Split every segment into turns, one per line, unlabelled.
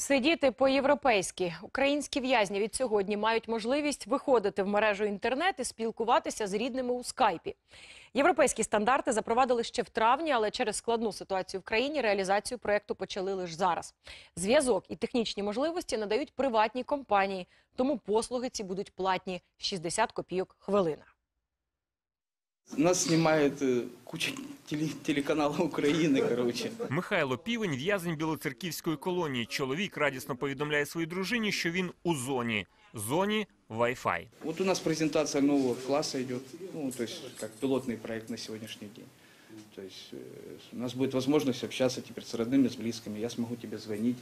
Сидіти по-європейськи. Українські в'язні від сьогодні мають можливість виходити в мережу інтернет і спілкуватися з рідними у скайпі. Європейські стандарти запровадили ще в травні, але через складну ситуацію в країні реалізацію проєкту почали лише зараз. Зв'язок і технічні можливості надають приватні компанії, тому послуги ці будуть платні 60 копійок хвилина.
Нас снимает э, куча теле- телеканалов Украины, короче.
Михайло Півень, в'язень Білоцерківської колонії. Чоловік радісно повідомляє своїй дружині, що він у зоні. Зоні Wi-Fi.
Вот у нас презентация нового класса идет, ну, то есть как пилотный проект на сегодняшний день. То есть э, у нас будет возможность общаться теперь с родными, с близкими. Я смогу тебе звонить,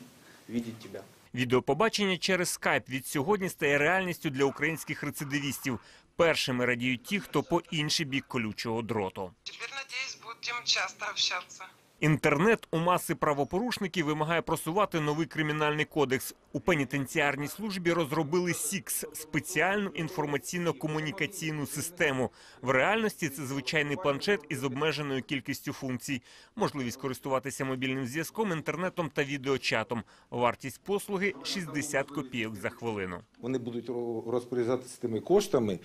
видеть тебя.
Відеопобачення через скайп від сьогодні стає реальністю для українських рецидивістів. Першими радіють ті, хто по інший бік колючого дроту.
Тепер, надеюсь, будемо часто общаться.
Інтернет у маси правопорушників вимагає просувати новий кримінальний кодекс. У пенітенціарній службі розробили СІКС – спеціальну інформаційно-комунікаційну систему. В реальності це звичайний планшет із обмеженою кількістю функцій. Можливість користуватися мобільним зв'язком, інтернетом та відеочатом. Вартість послуги – 60 копійок за хвилину.
Вони будуть ро- розпоряджатися тими коштами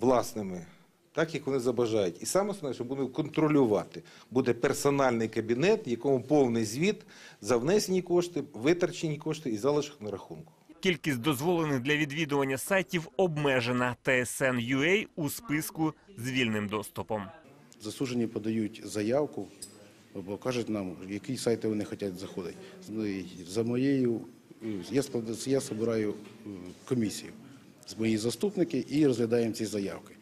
власними, так як вони забажають. І саме основне, що будуть контролювати. Буде персональний кабінет, в якому повний звіт за внесені кошти, витрачені кошти і залишок на рахунку.
Кількість дозволених для відвідування сайтів обмежена. TSN.ua у списку з вільним доступом.
Засуджені подають заявку, або кажуть нам, в які сайти вони хочуть заходити. За моєю, я, склад- я збираю е, комісію з моїх заступників і розглядаємо ці заявки.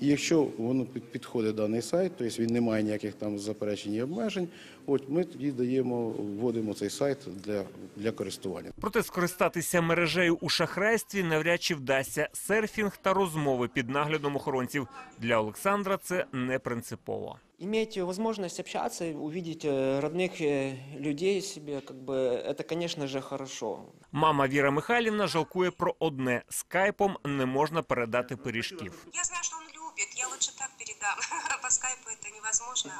І якщо воно під- підходить даний сайт, тобто він не має ніяких там заперечень і обмежень, от ми тоді даємо, вводимо цей сайт для, для користування.
Проте скористатися мережею у шахрайстві навряд чи вдасться серфінг та розмови під наглядом охоронців. Для Олександра це не принципово.
Иметь возможность общаться, увидеть э, родных э, людей себе, как бы, это, конечно же, хорошо.
Мама Віра Михайлівна жалкує про одне: скайпом не можна передати пиріжків.
передам. По скайпу это невозможно.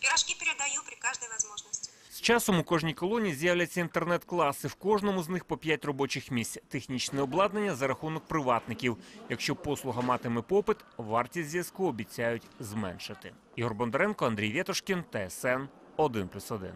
Пирожки передаю при каждой возможности.
З часом у кожній колонії з'являться інтернет-класи. В кожному з них по 5 робочих місць. Технічне обладнання за рахунок приватників. Якщо послуга матиме попит, вартість зв'язку обіцяють зменшити. Ігор Бондаренко, Андрій Вєтошкін, ТСН 1+,1.